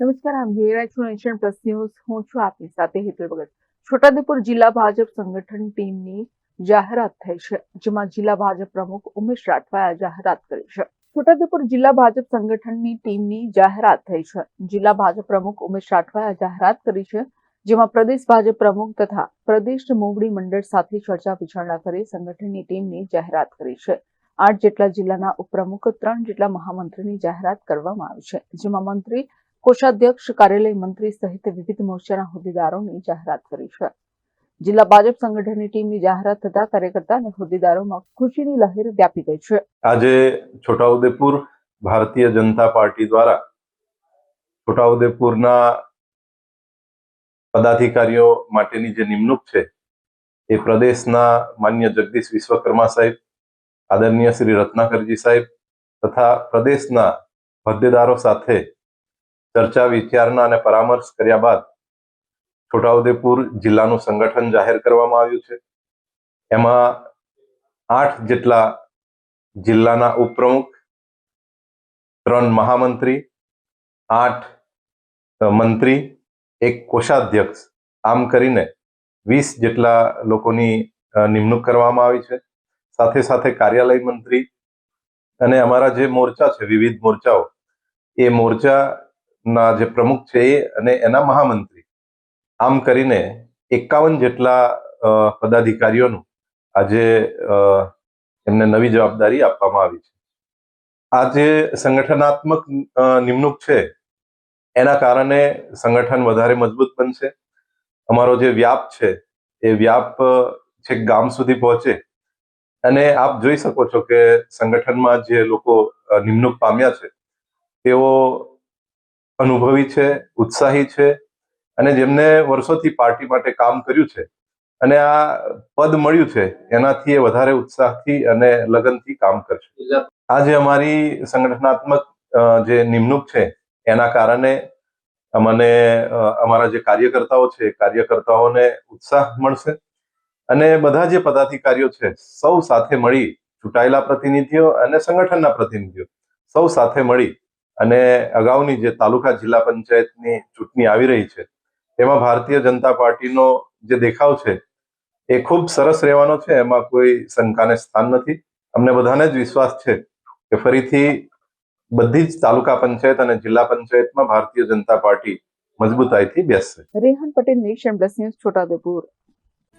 નમસ્કાર, આમ ગેરાજ છું નેશન પ્લસ ન્યૂઝ. હું છું આપની સાથે હેતલ ભગત. છોટાઉદેપુર જિલ્લા ભાજપ સંગઠન ટીમની જાહેરાત થઈ છે, જેમાં જિલ્લા ભાજપ પ્રમુખ ઉમેશ રાઠવાએ જાહેરાત કરી છે. છોટાઉદેપુર જિલ્લા ભાજપ સંગઠનની ટીમની જાહેરાત થઈ છે. જિલ્લા ભાજપ પ્રમુખ ઉમેશ રાઠવાએ જાહેરાત કરી છે, જેમાં પ્રદેશ ભાજપ પ્રમુખ તથા પ્રદેશ મોવડી મંડળ સાથે ચર્ચા વિચારણા કરી સંગઠનની ટીમની જાહેરાત કરી છે. આઠ જેટલા જિલ્લાના ઉપપ્રમુખ, ત્રણ જેટલા મહામંત્રીની જાહેરાત કરવામાં આવી છે, જેમાં મંત્રી કોષાધ્યક્ષ કાર્યાલય મંત્રી સહિત વિવિધ મોરચાના હોદ્દેદારોની જાહેરાત કરી છે. જિલ્લા ભાજપ સંગઠનની ટીમની જાહેરાત થતા કાર્યકર્તા અને હોદ્દેદારોમાં ખુશીની લહેર વ્યાપી ગઈ છે. આજે છોટાઉદેપુર ભારતીય જનતા પાર્ટી દ્વારા છોટાઉદેપુરના પદાધિકારીઓ માટેની જે નિમણૂક છે એ પ્રદેશના માન્ય જગદીશ વિશ્વકર્મા સાહેબ, આદરણીય શ્રી રત્નાકરજી સાહેબ તથા પ્રદેશના હોદ્દેદારો સાથે ચર્ચા, વિચારણા અને પરામર્શ કર્યા બાદ છોટાઉદેપુર જિલ્લાનું સંગઠન જાહેર કરવામાં આવ્યું છે. એમાં આઠ જેટલા જિલ્લાના ઉપપ્રમુખ, ત્રણ મહામંત્રી, આઠ મંત્રી, એક કોષાધ્યક્ષ, આમ કરીને વીસ જેટલા લોકોની નિમણૂક કરવામાં આવી છે. સાથે સાથે કાર્યાલય મંત્રી અને અમારા જે મોરચા છે, વિવિધ મોરચાઓ, એ મોરચાના જે પ્રમુખ છે એ અને એના મહામંત્રી. આમ કરીને એકાવન જેટલા પદાધિકારીઓનું આજે એમને નવી જવાબદારી આપવામાં આવી છે. આ જે સંગઠનાત્મક નિમણૂક છે, એના કારણે સંગઠન વધારે મજબૂત બનશે. અમારો જે વ્યાપ છે, એ વ્યાપ છે ગામ સુધી પહોંચે. અને આપ જોઈ શકો છો કે સંગઠનમાં જે લોકો નિમણૂક પામ્યા છે, તેઓ અનુભવી છે, ઉત્સાહી છે અને જેમને વર્ષોથી પાર્ટી માટે કામ કર્યું છે અને આ પદ મળ્યું છે, એનાથી એ વધારે ઉત્સાહથી અને લગનથી કામ કરશે. આજે અમારી સંગઠનાત્મક જે નિમણૂક છે, એના કારણે મને અમારા જે કાર્યકર્તાઓ છે, કાર્યકર્તાઓને ઉત્સાહ મળશે અને બધા જે પદાધિકારીઓ છે, સૌ સાથે મળી ચૂંટાયેલા પ્રતિનિધિઓ અને સંગઠનના પ્રતિનિધિઓ, સૌ સાથે મળી અને અગાઉની જે તાલુકા જિલ્લા પંચાયતની ચૂંટણી આવી રહી છે, તેમાં ભારતીય જનતા પાર્ટીનો જે દેખાવ છે, એ ખૂબ સરસ રહેવાનો છે. એમાં કોઈ શંકાને સ્થાન નથી. અમને બધાને જ વિશ્વાસ છે કે ફરીથી બધી જ તાલુકા પંચાયત અને જિલ્લા પંચાયતમાં ભારતીય જનતા પાર્ટી મજબૂતાઈથી બેસશે. Rehan Patel, nation plus news, Chhotaudepur.